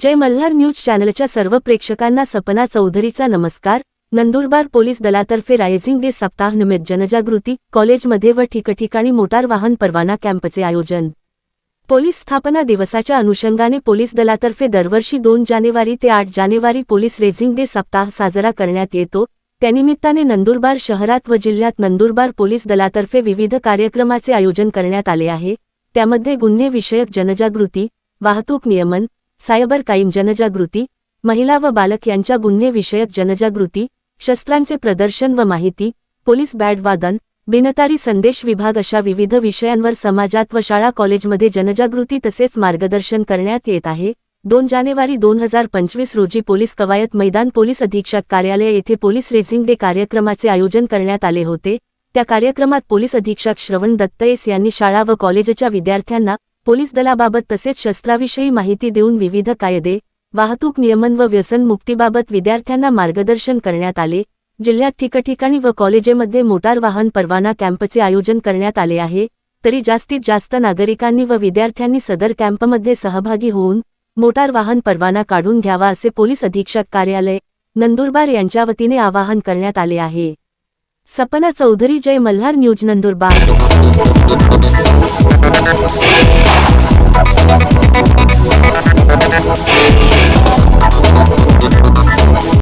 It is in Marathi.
जय मल्हार न्यूज चॅनलच्या सर्व प्रेक्षकांना सपना चौधरीचा नमस्कार. नंदुरबार पोलीस दलातर्फे रायझिंग डे सप्ताह निमित्त जनजागृती कॉलेजमध्ये व ठिकठिकाणी मोटार वाहन परवाना कॅम्पचे आयोजन. पोलीस स्थापना दिवसाच्या अनुषंगाने पोलीस दलातर्फे दरवर्षी दोन जानेवारी ते आठ जानेवारी पोलीस रेझिंग डे सप्ताह साजरा करण्यात येतो. त्यानिमित्ताने नंदुरबार शहरात व जिल्ह्यात नंदुरबार पोलीस दलातर्फे विविध कार्यक्रमाचे आयोजन करण्यात आले आहे. त्यामध्ये गुन्हे विषयक जनजागृती वाहतूक नियमन सायबर क्राईम जनजागृती महिला व बालक यांच्या गुन्हे विषयक जनजागृती शस्त्रांचे प्रदर्शन व माहिती पोलीस बॅड वादन बिनतारी संदेश विभाग अशा विविध विषयांवर समाजात व शाळा कॉलेजमध्ये जनजागृती तसेच मार्गदर्शन करण्यात येत आहे. दोन जानेवारी दोन हजार पंचवीस रोजी पोलीस कवायत मैदान पोलीस अधीक्षक कार्यालय येथे पोलीस रेझिंग डे कार्यक्रमाचे आयोजन करण्यात आले होते. त्या कार्यक्रमात पोलीस अधीक्षक श्रवण दत्तयेस यांनी शाळा व कॉलेजच्या विद्यार्थ्यांना पोलीस दलाबाबत तसेच शस्त्राविषयी माहिती देऊन विविध कायदे वाहतूक नियमन व व्यसनमुक्तीबाबत विद्यार्थ्यांना मार्गदर्शन करण्यात आले. जिल्ह्यात ठिकठिकाणी व कॉलेजेमध्ये मोटार वाहन परवाना कॅम्पचे आयोजन करण्यात आले आहे. तरी जास्तीत जास्त नागरिकांनी व विद्यार्थ्यांनी सदर कॅम्पमध्ये सहभागी होऊन मोटार वाहन परवाना काढून घ्यावा असे पोलीस अधीक्षक कार्यालय नंदुरबार यांच्या वतीने आवाहन करण्यात आले आहे. सपना चौधरी जय मल्हार न्यूज नंदुरबार.